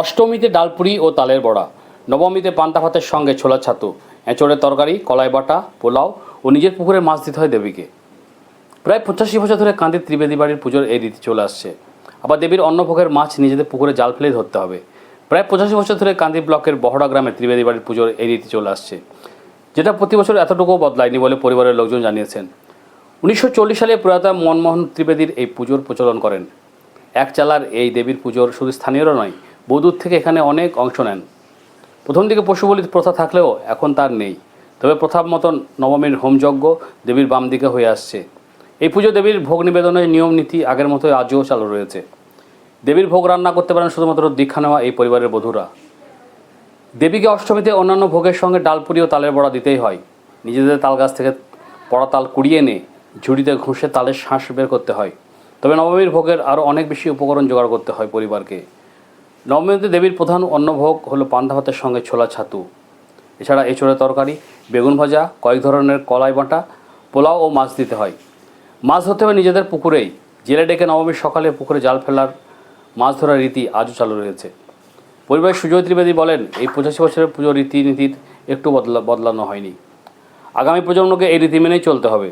অষ্টমীতে ডালপুরি ও তালের বড়া, নবমীতে পান্তা ভাতের সঙ্গে ছোলা ছাতু, এঁচড়ের তরকারি, কলাই বাটা, পোলাও ও নিজের পুকুরে মাছ দিতে হয় দেবীকে। প্রায় পঁচাশি বছর ধরে কান্দির ত্রিবেদী বাড়ির পুজোর এই রীতি চলে আসছে। আবার দেবীর অন্নভোগের মাছ নিজেদের পুকুরে জাল ফেলে ধরতে হবে। প্রায় পঁচাশি বছর ধরে কান্দি ব্লকের বহড়া গ্রামে ত্রিবেদী বাড়ির পুজোর এই রীতি চলে আসছে। যেটা প্রতি বছর এতটুকু বদলায়নি বলে পরিবারের লোকজন জানিয়েছেন। উনিশশো চল্লিশ সালে প্রয়াত মনমোহন ত্রিবেদীর এই পুজোর প্রচলন করেন। এক চালার এই দেবীর পুজোর শুধু স্থানীয়রা নয় বৌদূর থেকে এখানে অনেক অংশ নেন। প্রথম দিকে পশু বলি প্রথা থাকলেও এখন তার নেই। তবে প্রথার মতন নবমীর হোমযজ্ঞ দেবীর বাম দিকে হয়ে আসছে। এই পুজো দেবীর ভোগ নিবেদনের নিয়ম নীতি আগের মতোই আজও চালু রয়েছে। দেবীর ভোগ রান্না করতে পারেন শুধুমাত্র দীক্ষা নেওয়া এই পরিবারের বধূরা। দেবীকে অষ্টমীতে অন্যান্য ভোগের সঙ্গে ডালপুরি ও তালের বড়া দিতেই হয়। নিজেদের তাল গাছ থেকে পড়া তাল কুড়িয়ে এনে ঝুড়িতে ঘষে তালের শ্বাস বের করতে হয়। তবে নবমীর ভোগের আরও অনেক বেশি উপকরণ জোগাড় করতে হয় পরিবারকে। নবমীতে দেবীর প্রধান অন্নভোগ হলো পান্তা ভাতের সঙ্গে ছোলা ছাতু। এছাড়া এঁচড়ের তরকারি, বেগুন ভাজা, কয়েক ধরনের কলাই বাঁটা, পোলাও ও মাছ দিতে হয়। মাছ ধরতে হবে নিজেদের পুকুরেই। জেলে ডেকে নবমীর সকালে পুকুরে জাল ফেলার মাছ ধরার রীতি আজও চালু রয়েছে। পরিবারের সুজয় ত্রিবেদী বলেন, এই পঁচাশি বছরের পুজোর রীতিনীতির একটু বদলা বদলানো হয়নি। আগামী প্রজন্মকে এই রীতি মেনেই চলতে হবে।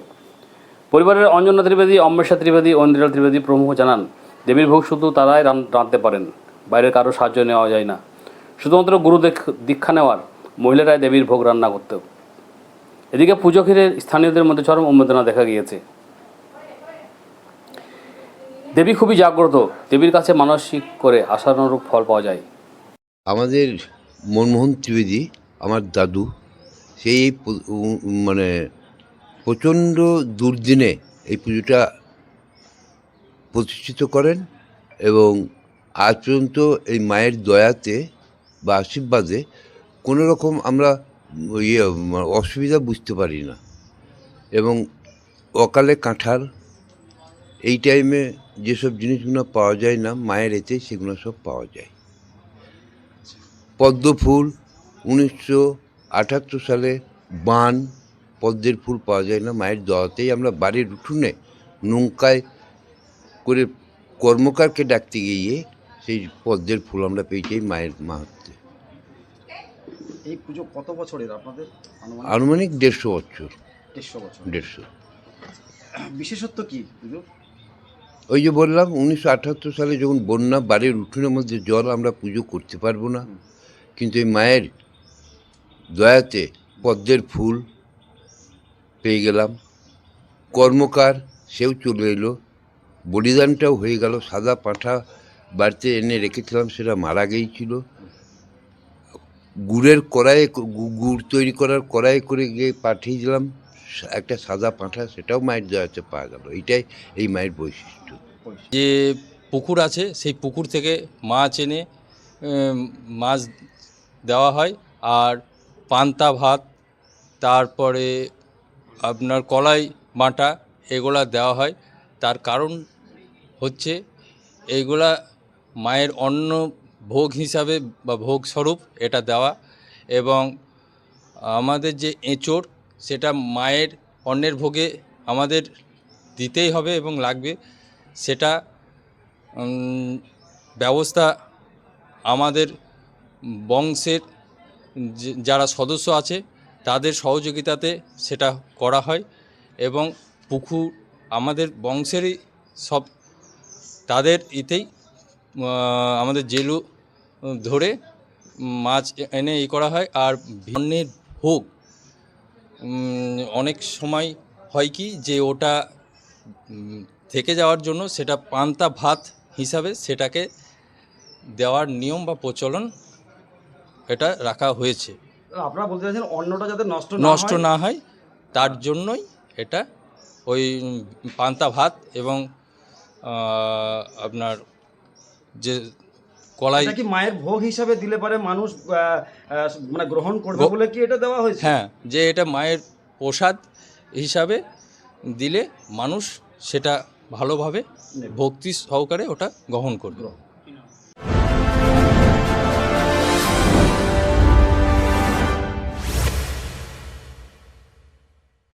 পরিবারের অঞ্জনা ত্রিবেদী অম্বেশা ত্রিবেদী ঐন্দ্রিলা ত্রিবেদী প্রমুখ জানান, দেবীর ভোগ শুধু তারাই রাঁধতে পারেন। বাইরের কারও সাহায্য নেওয়া যায় না। শুধুমাত্র গুরু দীক্ষা নেওয়ার, মহিলারাই দেবীর ভোগ রান্না করত। এদিকে পুজো ঘিরে স্থানীয়দের মধ্যে চরম উন্মেদনা দেখা গিয়েছে। দেবী খুবই জাগ্রত। দেবীর কাছে মানসিক করে আশানুরূপ ফল পাওয়া যায়। আমাদের মনমোহন ত্রিবেদী, আমার দাদু, সেই মানে প্রচণ্ড দুর্দিনে এই পুজোটা প্রতিষ্ঠিত করেন এবং আজ পর্যন্ত এই মায়ের দয়াতে বা আশীর্বাদে কোনো রকম আমরা ইয়ে অসুবিধা বুঝতে পারি না। এবং অকালে কাঁঠাল, এই টাইমে যেসব জিনিসগুলো পাওয়া যায় না, মায়ের এতে সেগুলো সব পাওয়া যায়। পদ্ম ফুল, উনিশশো আটাত্তর সালে বান, পদ্মের ফুল পাওয়া যায় না, মায়ের দয়াতেই আমরা বাড়ির উঠোনে নৌকায় করে কর্মকারকে ডাকতে গিয়ে সেই পদ্মের ফুল আমরা পেয়েছি এই মায়ের মাহাত্মে এই পুজো কত বছরের আপনাদের? আনুমানিক? দেড়শো বছর। দেড়শো বছর। দেড়শো। বিশেষত্ব কি পুজো? ওই যে বললাম উনিশশো আটাত্তর সালে যখন বন্যা বাড়ির উঠোনের মধ্যে জল আমরা পুজো করতে পারব না। কিন্তু এই মায়ের দয়াতে পদ্মের ফুল পেয়ে গেলাম। কর্মকার সেও চলে এলো। বলিদানটাও হয়ে গেল সাদা পাঁঠা বাড়িতে এনে রেখেছিলাম, সেটা মারা গিয়েছিল। গুড়ের কড়াইয়ে গুড় তৈরি করার কড়াই করে গিয়ে পাঠিয়ে দিলাম একটা সাদা পাঁঠা, সেটাও মায়ের দয়াতে পাওয়া গেল। এইটাই এই মায়ের বৈশিষ্ট্য। যে পুকুর আছে, সেই পুকুর থেকে মাছ এনে মাছ দেওয়া হয়। আর পান্তা ভাত, তারপরে আপনার কলাই বাটা, এগুলা দেওয়া হয়। তার কারণ হচ্ছে, এইগুলা মায়ের অন্ন ভোগ হিসাবে বা ভোগ স্বরূপ এটা দেওয়া এবং আমাদের যে এঁচড়, সেটা মায়ের অন্যের ভোগে আমাদের দিতেই হবে এবং লাগবে। সেটা ব্যবস্থা আমাদের বংশের যারা সদস্য আছে, তাদের সহযোগিতাতে সেটা করা হয় এবং পুকুর আমাদের বংশেরই সব তাদের ইতেই আমাদের জেলু ধরে মাছ এনে ই করা হয় আর ভিন্নের ভোগ অনেক সময় হয় কি যে ওটা থেকে যাওয়ার জন্য সেটা পান্তা ভাত হিসাবে সেটাকে দেওয়ার নিয়ম বা প্রচলন এটা রাখা হয়েছে। আপনারা বলতে চাইছেন অন্নটা যাতে নষ্ট না নষ্ট না হয় তার জন্যই এটা ওই পান্তা ভাত এবং আপনার যে কলাই কি মায়ের ভোগ হিসাবে দিলে পারে মানুষ মানে গ্রহণ করবে বলে কি এটা দেওয়া হয়েছে? হ্যাঁ যে এটা মায়ের প্রসাদ হিসাবে দিলে মানুষ সেটা ভালোভাবে ভক্তি সহকারে ওটা গ্রহণ করবে।